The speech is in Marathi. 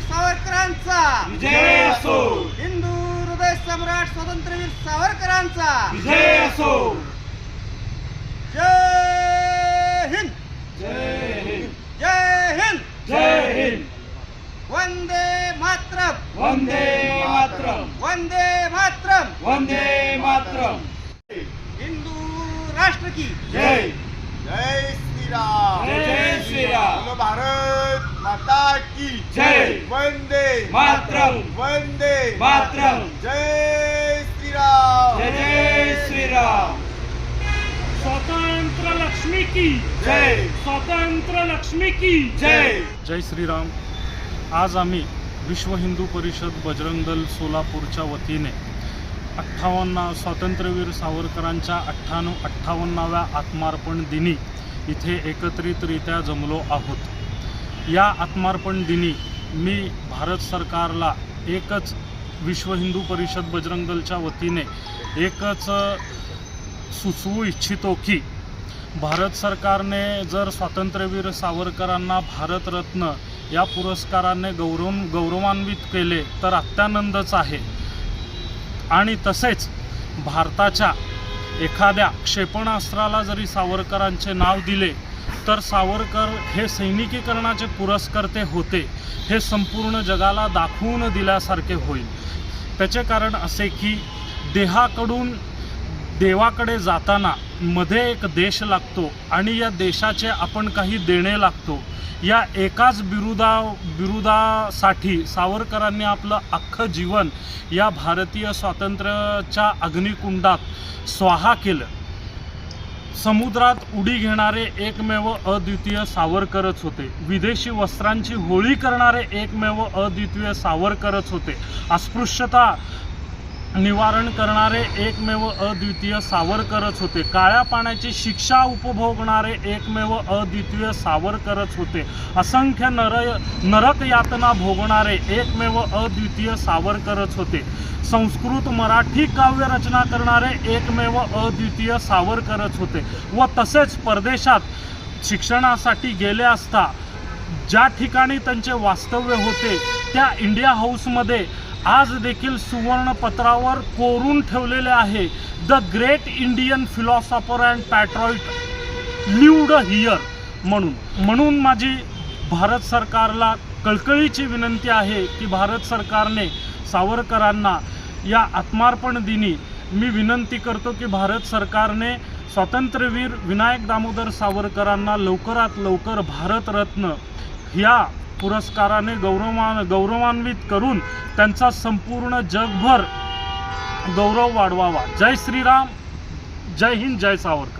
स्वातंत्र्यवीर सावरकरांचा. विजय असो. हिंदू हृदय सम्राट स्वातंत्र्यवीर सावरकरांचा. विजय असो. जय हिंद. जय हिंद. जय हिंद. जय हिंद. वंदे मातरम. वंदे मातरम. वंदे मातरम. वंदे मातरम. हिंदू राष्ट्र की जय श्री राम जय जय श्रीराम बोलो भारत माता की जय. वंदे मातरम. वंदे मातरम. जय श्री राम जय जय श्रीराम। स्वतंत्र लक्ष्मी की। जय। स्वतंत्र लक्ष्मी की। जय। जय श्रीराम। आज आम्ही विश्व हिंदू परिषद बजरंग दल सोलापूरच्या वतीने अठ्ठावन्न स्वातंत्र्यवीर सावरकरांच्या अठ्ठावन्न अठ्ठावन्नाव्या आत्मार्पण दिनी इथे एकत्रितरित्या जमलो आहोत. या आत्मार्पण दिनी मी भारत सरकारला एकच विश्व हिंदू परिषद बजरंग दलच्या वतीने एकच सुचवू इच्छितो की भारत सरकारने जर स्वातंत्र्यवीर सावरकरांना भारतरत्न या पुरस्काराने गौरव गौरवान्वित केले तर अत्यानंदच आहे. आणि तसेच भारताच्या एखाद्या क्षेपणास्त्राला जरी सावरकरांचे नाव दिले तर सावरकर हे सैनिकीकरणाचे पुरस्कर्ते होते. हे संपूर्ण जगाला दाखवून दिल्यासारखे होईल. त्याचे कारण असे की देहाकडून देवाकडे जाताना मध्ये एक देश लागतो आणि या देशाचे आपण काही देणे लागतो. या एकाच बिरुदा बिरुदासाठी सावरकरांनी आपलं अख्खं जीवन या भारतीय स्वातंत्र्याच्या अग्निकुंडात स्वाहा केलं. समुद्रात उडी घेणारे एकमेव अद्वितीय सावरकरच होते. विदेशी वस्त्रांची होळी करणारे एकमेव अद्वितीय सावरकरच होते. अस्पृश्यता निवारण करणारे एकमेव अद्वितीय सावरकरच होते. काळ्या पाण्याची शिक्षा उपभोगणारे एकमेव अद्वितीय सावरकरच होते. असंख्य नर नरक यातना भोगणारे एकमेव अद्वितीय सावरकरच होते. संस्कृत मराठी काव्य रचना करणारे एकमेव अद्वितीय सावरकरच होते. व तसेच परदेशात शिक्षणासाठी गेले असता ज्या ठिकाणी त्यांचे वास्तव्य होते त्या इंडिया हाऊसमध्ये आज देखील सुवर्णपत्रावर कोरून ठेवलेले आहे. The great Indian philosopher and patriot lived here म्हणून. म्हणून माझी भारत सरकारला कळकळीची विनंती आहे की भारत सरकारने सावरकरांना या आत्मार्पण दिनी मी विनंती करतो की भारत सरकारने स्वातंत्र्यवीर विनायक दामोदर सावरकरांना लवकरात लवकर भारतरत्न ह्या पुरस्काराने गौरवान गौरवान्वित करून त्यांचा संपूर्ण जगभर गौरव वाढवावा. जय श्रीराम. जय हिंद. जय सावरकर.